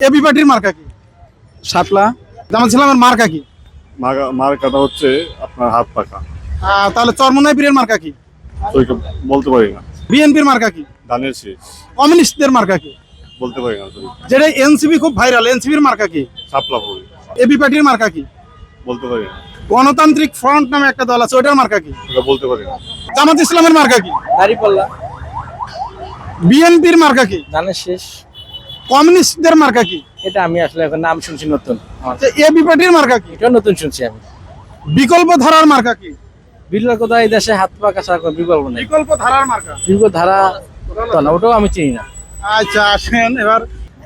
AB পার্টির মার্কা কি শাপলা জামাত ইসলামের মার্কা কি মার্কাটা হচ্ছে আপনার হাত পাকা তাহলে চরমনাই পীরের মার্কা কি বলতে পারি না বিএনপির মার্কা কি ধানের শীষ কমিউনিস্টদের মার্কা কি বলতে পারি না যেটা এনসিবি খুব ভাইরাল এনসিবির মার্কা কি শাপলা ফুল এবি পার্টির মার্কা কি বলতে পারি না গণতান্ত্রিক ফ্রন্ট নামে একটা দল আছে ওটার মার্কা কি বলতে পারি না জামাত ইসলামের মার্কা কি দাঁড়িপাল্লা বিএনপির মার্কা কি ধানের শেষ কমিউনিস্টদের মার্কা কি? এটা আমি আসলে এখন নাম শুনছি নতুন। এবি পার্টির মার্কা কি? এটা নতুন শুনছি আমি। বিকল্প ধারার মার্কা কি? বিল্লার কথা এই দেশে হাত পা কাছা বিকল্প নেই। বিকল্প ধারার মার্কা? বিকল্প ধারা তো না ওটাও আমি চিনি না। আচ্ছা আসেন এবার।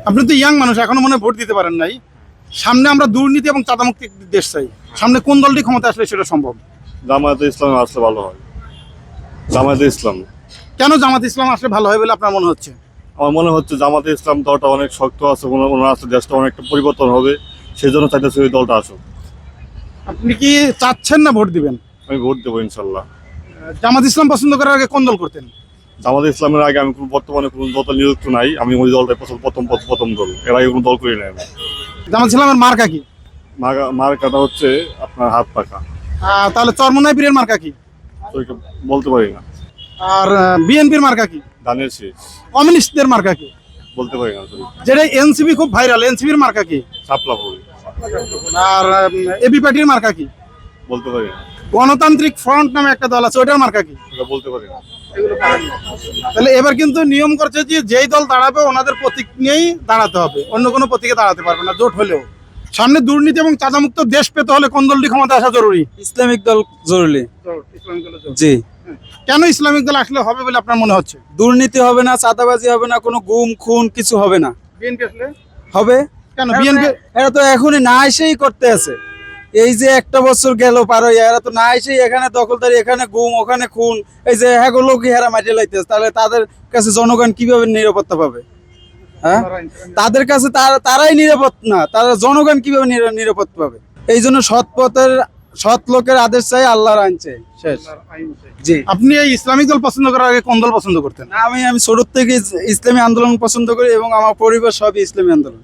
আপনি তো ইয়াং মানুষ এখনও মনে হয় ভোট দিতে পারেন নাই। সামনে আমরা দুর্নীতি এবং চাঁদামুক্ত দেশ চাই। সামনে কোন দলটি ক্ষমতা আসলে সেটা সম্ভব? জামায়াতে ইসলাম আসলে ভালো হয়। জামায়াতে ইসলাম। কেন জামাত ইসলাম আসলে ভালো হয় বলে আপনার মনে হচ্ছে? আমার মনে হচ্ছে জামাতে ইসলাম দলটা অনেক শক্ত আছে ওনার আসলে দেশটা অনেকটা পরিবর্তন হবে সেই জন্য চাইতেছি ওই দলটা আসুক। আপনি কি চাচ্ছেন না ভোট দিবেন? আমি ভোট দেবো ইনশাল্লাহ। জামাত ইসলাম পছন্দ করার আগে কোন দল করতেন? জামাতে ইসলামের আগে আমি কোনো বর্তমানে কোনো দল নিযুক্ত নাই আমি ওই দলটাই প্রথম প্রথম প্রথম দল। এর আগে কোনো দল করি নাই আমি। জামাত ইসলামের মার্কা কি? মার্কা- মার্কাটা হচ্ছে আপনার হাত পাকা তাহলে চরমনাই পীরের মার্কা কি? বলতে পারি না। আর বিএনপির মার্কা কি? ধানের শীষ। কমিউনিস্টদের মার্কা কি? বলতে পারি না। যেটা এনসিবি খুব ভাইরাল এনসিবির মার্কা কি? শাপলা ফুল আর এবি পার্টির মার্কা কি? বলতে পারি না। গণতান্ত্রিক ফ্রন্ট নামে একটা দল আছে ওটার মার্কা কি? বলতে পারি না। তাহলে এবার কিন্তু নিয়ম করছে যে যেই দল দাঁড়াবে ওনাদের প্রতীক নিয়েই দাঁড়াতে হবে। অন্য কোনো প্রতীকে দাঁড়াতে পারবে না জোট হলেও। সামনে দুর্নীতি এবং চাঁদামুক্ত দেশ পেতে হলে কোন দলটি ক্ষমতা আসা জরুরি? ইসলামিক দল জরুরি। জি। কেন ইসলামিক দল আসলে হবে বলে আপনার মনে হচ্ছে? দুর্নীতি হবে না চাঁদাবাজি হবে না কোনো গুম খুন কিছু হবে না। বিএনপি আসলে? হবে? কেন? বিএনপি এরা তো এখনই না এসেই করতে আছে। এই যে একটা বছর গেল পার হইয়া এরা তো না এসেই এখানে দখলদারি এখানে গুম ওখানে খুন এই যে হ্যাঁ লোক হেরা মাটিয়ে লাইতেছে। তাহলে তাদের কাছে জনগণ কীভাবে নিরাপত্তা পাবে? হ্যাঁ? তাদের কাছে তারা তারাই নিরাপদ না তারা জনগণ কীভাবে নিরা- নিরাপদ পাবে? এই জন্য সৎ পথের সৎ লোকের আদেশ চাই আল্লাহর আইন চাই। শেষ। জি। আপনি এই ইসলামিক দল পছন্দ করার আগে কোন দল পছন্দ করতেন? আমি আমি ছোট থেকে ইসলামী আন্দোলন পছন্দ করি এবং আমার পরিবার সবই ইসলামী আন্দোলন।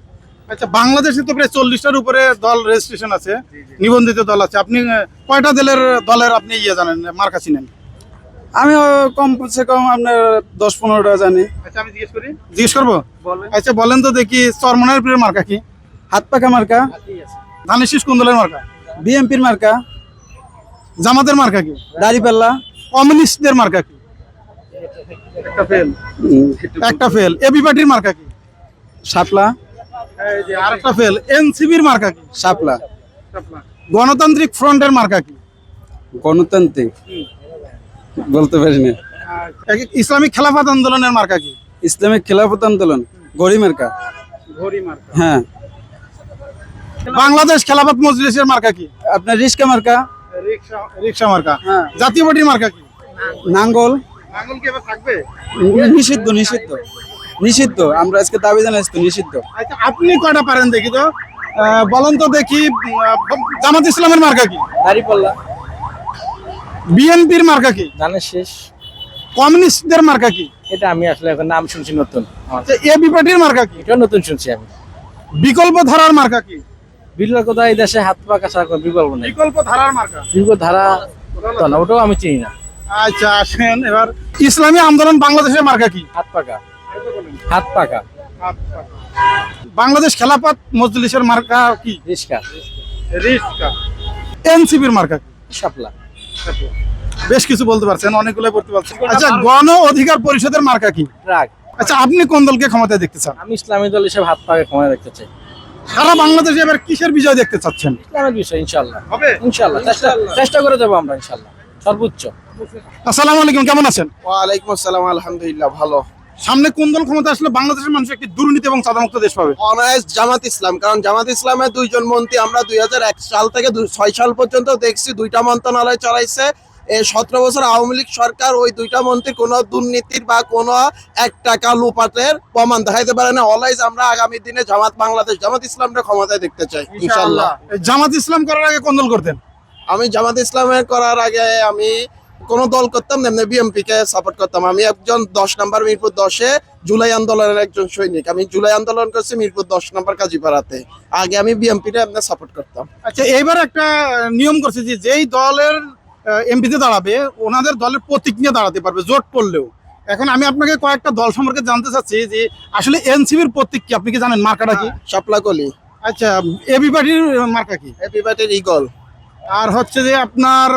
আচ্ছা বাংলাদেশে তো প্রায় চল্লিশটার উপরে দল রেজিস্ট্রেশন আছে নিবন্ধিত দল আছে। আপনি কয়টা দলের দলের আপনি ইয়ে জানেন মার্কা চিনেন? আমি ও কমসে কম আপনার দশ পনেরোটা জানি। আচ্ছা আমি জিজ্ঞেস করি। জিজ্ঞেস করব? আচ্ছা বলেন তো দেখি চরমনের প্রিয় মার্কা কি? হাত পাকা মার্কা? ধানের শীষ কোন দলের মার্কা? বিএমপির মার্কা জামাতের মার্কা কি? দাড়িপাল্লা কমিউনিস্টদের মার্কা কি? একটা ফেল একটা ফেল এবি পার্টির মার্কা কি? শাপলা। আরেকটা ফেল এনসিবির মার্কা কি? শাপলা। গণতান্ত্রিক ফ্রন্টের মার্কা কি? গণতান্ত্রিক। বলতে পারি না এক- ইসলামিক খেলাফত আন্দোলনের মার্কা কি? ইসলামিক খেলাফত আন্দোলন। গড়ি মার্কা। হ্যাঁ। বাংলাদেশ খেলাফত মজলিসের মার্কা কি? আপনার রিস্কা মার্কা? রিক্সা মার্কা। হ্যাঁ। জাতীয় পার্টির মার্কা কি? নাঙ্গল। আঙুল কি থাকবে? নিষিদ্ধ নিষিদ্ধ। নিষিদ্ধ। আমরা আজকে দাবি জানাচ্ছি নিষিদ্ধ। আচ্ছা আপনি কয়টা পারেন দেখি তো? বলেন তো দেখি জামাত ইসলামের মার্কা কি? দাড়িপাল্লা। বিএনপির মার্কা কি? ধানের শেষ। কমিউনিস্টদের মার্কা কি? এটা আমি আসলে এখন নাম শুনছি নতুন। আমার এবি পার্টির মার্কা কি? এটা নতুন শুনছি আমি। বিকল্প ধারার মার্কা কি? বিল্লার কথা এই দেশে হাত পা কোনো বিকল্প নেই। বিকল্প ধারার মার্কা? বিকল্প ধারা তো না ওটাও আমি চিনি না। আচ্ছা আসেন এবার ইসলামী আন্দোলন বাংলাদেশের মার্কা কি? হাত পাকা হাত পাকা বাংলাদেশ খেলাপাত মজলিসের মার্কা কি? রিস্কা। এনসিপির মার্কা কি? শাপলা। বেশ কিছু বলতে পারছেন অনেকগুলো বলতে পারছেন। আচ্ছা গণ অধিকার পরিষদের মার্কা কি? আচ্ছা আপনি কোন দলকে ক্ষমতায় দেখতে চান? আমি ইসলামী দল হিসেবে হাত পাকে ক্ষমা দেখতে চাই। সারা বাংলাদেশে এবার কিসের বিজয় দেখতে চাচ্ছেন? ইসলামের বিষয় ইনশাল্লাহ হবে? ইনশাল্লাহ চেষ্টা চেষ্টা করে যাব আমরা ইনশাল্লাহ সর্বোচ্চ। আসসালামু আলাইকুম কেমন আছেন? ওয়ালাইকুম আসসালাম আলহামদুলিল্লাহ ভালো। সামনে কোন দল ক্ষমতা আসলে বাংলাদেশের মানুষ একটি দুর্নীতি এবং চাঁদামুক্ত দেশ পাবে? অনায়াস জামাত ইসলাম কারণ জামাত ইসলামের দুইজন মন্ত্রী আমরা দুই হাজার এক সাল থেকে দু- ছয় সাল পর্যন্ত দেখছি দুইটা মন্ত্রণালয় চালাইছে সতেরো বছর আওয়ামী লীগ সরকার ওই দুইটা মন্ত্রী কোনো দুর্নীতির বা কোনো এক টাকা লুপাটের প্রমাণ দেখাইতে পারে না। অলওয়েজ আমরা আগামী দিনে জামাত বাংলাদেশ জামাত ইসলামটা ক্ষমতায় দেখতে চাই ইনশাল্লাহ জামাত ইসলাম করার আগে কোন দল করতেন? আমি জামাত ইসলামের করার আগে আমি কোন দল করতাম না এমনি বিএমপি কে সাপোর্ট করতাম। আমি একজন দশ নাম্বার মিরপুর দশে জুলাই আন্দোলনের একজন সৈনিক। আমি জুলাই আন্দোলন করছি মিরপুর দশ নাম্বার কাজীপাড়াতে। আগে আমি বিএমপি টা এমনি সাপোর্ট করতাম। আচ্ছা এইবার একটা নিয়ম করছে যে যেই দলের এমপিতে দাঁড়াবে ওনাদের দলের প্রতীক নিয়ে দাঁড়াতে পারবে জোট পড়লেও। এখন আমি আপনাকে কয়েকটা দল সম্পর্কে জানতে চাচ্ছি যে আসলে এনসিবির প্রতীক কি? আপনি কি জানেন মার্কাটা কি? শাপলা কলি। আচ্ছা এবি পার্টির মার্কা কি? এপিবাটের ইগল আর হচ্ছে যে আপনার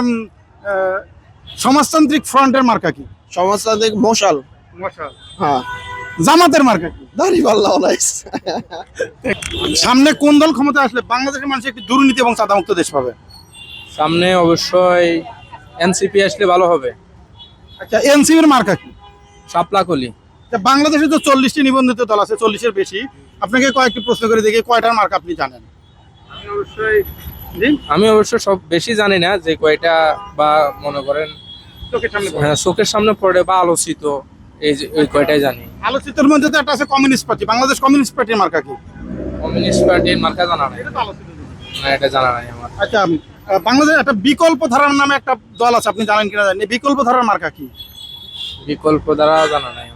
সমাজতান্ত্রিক ফ্রন্টের মার্কা কি? সমাজতান্ত্রিক মশাল। মশাল। হ্যাঁ। জামাতের মার্কা কি? দাড়িপাল্লা সামনে কোন দল ক্ষমতা আসলে বাংলাদেশের মানুষ একটি দুর্নীতি এবং চাঁদামুক্ত দেশ পাবে? সামনে অবশ্যই এনসিপি আসলে ভালো হবে। আচ্ছা এনসিবির মার্কা কি? সাপলাকলি তা বাংলাদেশে তো চল্লিশটি নিবন্ধিত দল আছে চল্লিশের বেশি। আপনাকে কয়েকটি প্রশ্ন করে দেখি কয়টার মার্ক আপনি জানেন? আমি অবশ্যই জি? আমি অবশ্য সব বেশি জানি না যে কয়টা বা মনে করেন চোখের সামনে পড়ে। হ্যাঁ, চোখের সামনে পড়ে বা আলোচিত এই যে ওই কয়টাই জানি। আলোচিতর মধ্যে তো একটা আছে কমিউনিস্ট পার্টি। বাংলাদেশ কমিউনিস্ট পার্টির মার্কা কি? কমিউনিস্ট পার্টির মার্কা জানা নাই। এটা তো আলোচিত। না এটা জানা নাই আমার। আচ্ছা বাংলাদেশ একটা বিকল্প ধারার নামে একটা দল আছে আপনি জানেন কিনা জানেন বিকল্প ধারার মার্কা কি? বিকল্প দ্বারা জানা নাই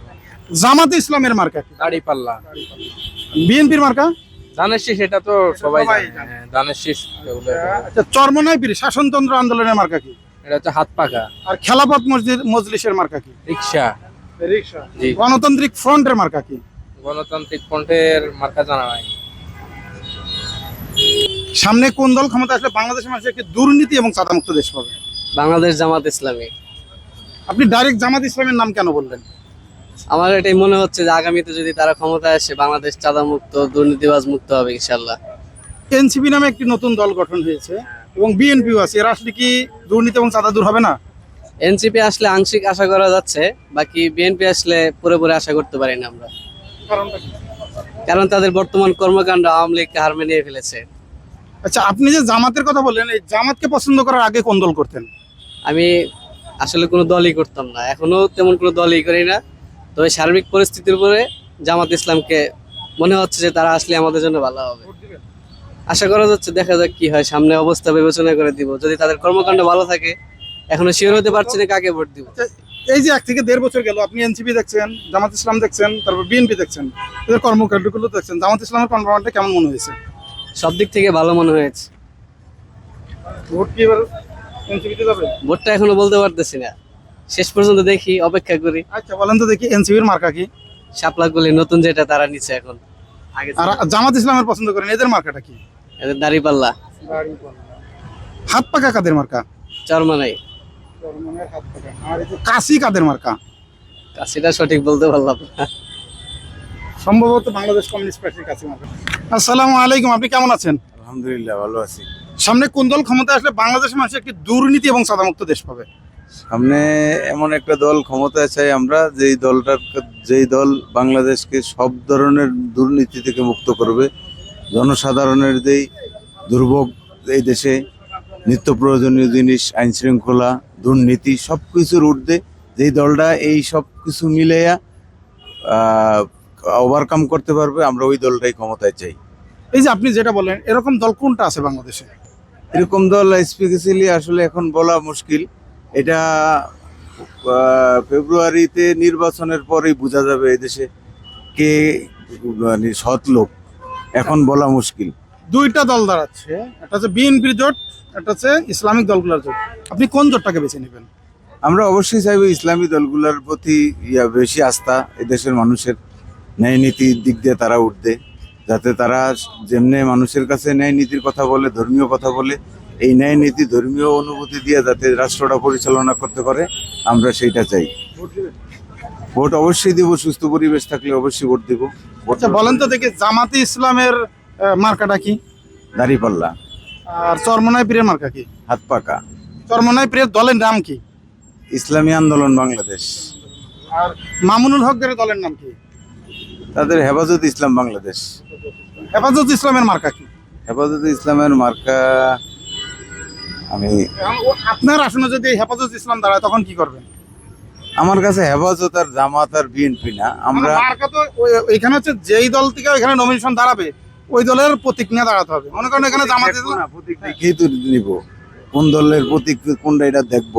জামাতে ইসলামের মার্কা কি? দাড়ি পাল্লা। বিএনপির মার্কা? তো সবাই জানে। হ্যাঁ, আচ্ছা পীর শাসনতন্ত্র আন্দোলনের মার্কা কি? এটা হচ্ছে হাত পাকা। আর খেলাপথ মসজিদ মজলিসের মার্কা কি? রিক্সা। রিক্সা। গণতান্ত্রিক ফ্রন্টের মার্কা কি? গণতান্ত্রিক ফ্রন্টের মার্কা জানা নাই। সামনে কোন দল ক্ষমতা আসলে বাংলাদেশের মানুষ একটি দুর্নীতি এবং চাঁদামুক্ত দেশ পাবে? বাংলাদেশ জামাত ইসলামী। আপনি ডাইরেক্ট জামাত ইসলামের নাম কেন বললেন? আমার এটাই মনে হচ্ছে যে আগামীতে যদি তারা ক্ষমতায় আসে বাংলাদেশ চাঁদা মুক্ত দুর্নীতিবাজ মুক্ত হবে ইনশাল্লাহ এনসিপি নামে একটি নতুন দল গঠন হয়েছে এবং বিএনপিও আছে। এরা আসলে কি দুর্নীতি এবং চাঁদা দূর হবে না? এনসিপি আসলে আংশিক আশা করা যাচ্ছে বাকি বিএনপি আসলে পুরোপুরি আশা করতে পারি না আমরা। কারণটা? কারণ তাদের বর্তমান কর্মকাণ্ড আওয়ামী লীগকে হার মেনিয়ে ফেলেছে। আচ্ছা আপনি যে জামাতের কথা বললেন এই জামাতকে পছন্দ করার আগে কোন দল করতেন? আমি আসলে কোনো দলই করতাম না। এখনও তেমন কোনো দলই করি না। তবে সার্বিক পরিস্থিতির উপরে জামাত ইসলামকে মনে হচ্ছে যে তারা আসলে আমাদের জন্য ভালো হবে। আশা করা যাচ্ছে দেখা যাক কি হয়। সামনে অবস্থা বিবেচনা করে দিব। যদি তাদের কর্মকাণ্ড ভালো থাকে এখনও শিওর হতে পারছি না কাকে ভোট দিব। এই যে এক থেকে দেড় বছর গেল আপনি এনসিপি দেখছেন জামাত ইসলাম দেখছেন তারপর বিএনপি দেখছেন এদের কর্মকাণ্ডগুলো দেখছেন জামাত ইসলামের কর্মকাণ্ডটা কেমন মনে হয়েছে? সব দিক থেকে ভালো মনে হয়েছে। ভোট কি এবার এনসিপিতে যাবে? ভোটটা এখনও বলতে পারতেছি না। শেষ পর্যন্ত দেখি অপেক্ষা করি। আচ্ছা বলেন তো দেখি এনসিপির মার্কা কি? শাপলাগুলি নতুন যেটা তারা নিচ্ছে এখন। আগে আর জামাত ইসলামের পছন্দ করেন এদের মার্কাটা কি? এদের দাড়ি পাল্লা হাত পাকা কাদের মার্কা? চরমানাই। কাশি কাদের মার্কা? সেটা সঠিক বলতে পারলাম। সম্ভবত বাংলাদেশ কমিউনিস্ট পার্টির কাছে আসসালামু আলাইকুম আপনি কেমন আছেন? আলহামদুলিল্লাহ ভালো আছি। সামনে কোন দল ক্ষমতা আসলে বাংলাদেশের মানুষ একটি দুর্নীতি এবং সাদামুক্ত দেশ পাবে? সামনে এমন একটা দল ক্ষমতায় চাই আমরা যেই দলটার যেই দল বাংলাদেশকে সব ধরনের দুর্নীতি থেকে মুক্ত করবে। জনসাধারণের যেই দুর্ভোগ এই দেশে নিত্য প্রয়োজনীয় জিনিস আইন শৃঙ্খলা দুর্নীতি সব কিছুর ঊর্ধ্বে যেই দলটা এই সব কিছু মিলাইয়া ওভারকাম করতে পারবে আমরা ওই দলটাই ক্ষমতায় চাই। এই যে আপনি যেটা বলেন এরকম দল কোনটা আছে বাংলাদেশে? এরকম দল স্পেশালি আসলে এখন বলা মুশকিল। এটা ফেব্রুয়ারিতে নির্বাচনের পরেই বোঝা যাবে এদেশে কে মানে সৎ লোক। এখন বলা মুশকিল। দুইটা দল দাঁড়াচ্ছে। একটা হচ্ছে বিএনপির জোট একটা হচ্ছে ইসলামিক দলগুলোর জোট। আপনি কোন জোটটাকে বেছে নেবেন? আমরা অবশ্যই চাইব ইসলামী দলগুলোর প্রতি ইয়া বেশি আস্থা এদেশের মানুষের ন্যায় নীতির দিক দিয়ে তারা উঠবে যাতে তারা যেমনি মানুষের কাছে ন্যায় নীতির কথা বলে ধর্মীয় কথা বলে এই ন্যায় নীতি ধর্মীয় অনুভূতি দিয়ে যাতে রাষ্ট্রটা পরিচালনা করতে পারে আমরা সেইটা চাই। ভোট অবশ্যই দিব সুস্থ পরিবেশ থাকলে অবশ্যই ভোট দিব। আচ্ছা বলেন তো দেখি জামাতে ইসলামের মার্কাটা কি? দাঁড়িপাল্লা। আর চরমনাই পীরের মার্কা কি? হাত পাকা চরমনাই পীরের দলের নাম কি? ইসলামী আন্দোলন বাংলাদেশ। আর মামুনুল হকের দলের নাম কি? তাদের হেফাজত ইসলাম বাংলাদেশ। হেফাজত ইসলামের মার্কা কি? হেফাজত ইসলামের মার্কা আমি আপনার আসনে যদি হেফাজত ইসলাম দাঁড়ায় তখন কি করবেন? আমার কাছে হেফাজত আর জামাত আর বিএনপি না। আমরা মার্কা তো ওইখানে হচ্ছে যেই দল থেকে ওইখানে নমিনেশন দাঁড়াবে ওই দলের প্রতীক নিয়ে দাঁড়াতে হবে। মনে করেন এখানে জামাত না, প্রতীক দেখেই তো নিব। কোন দলের প্রতীক কোনটা এটা দেখব।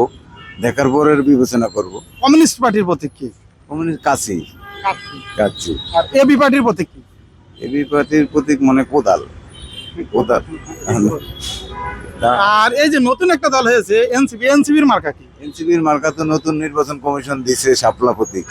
দেখার পরে বিবেচনা করব। কমিউনিস্ট পার্টির প্রতীক কি? কমিউনিস্ট কাছেই কাছে। আর এবি পার্টির প্রতীক কি? এবি পার্টির প্রতীক মানে কোদাল। কোদাল। আর এই যে নতুন একটা দল হয়েছে এনসিপি এনসিপির মার্কা কি? এনসিপির মার্কা তো নতুন নির্বাচন কমিশন দিছে শাপলা প্রতীক।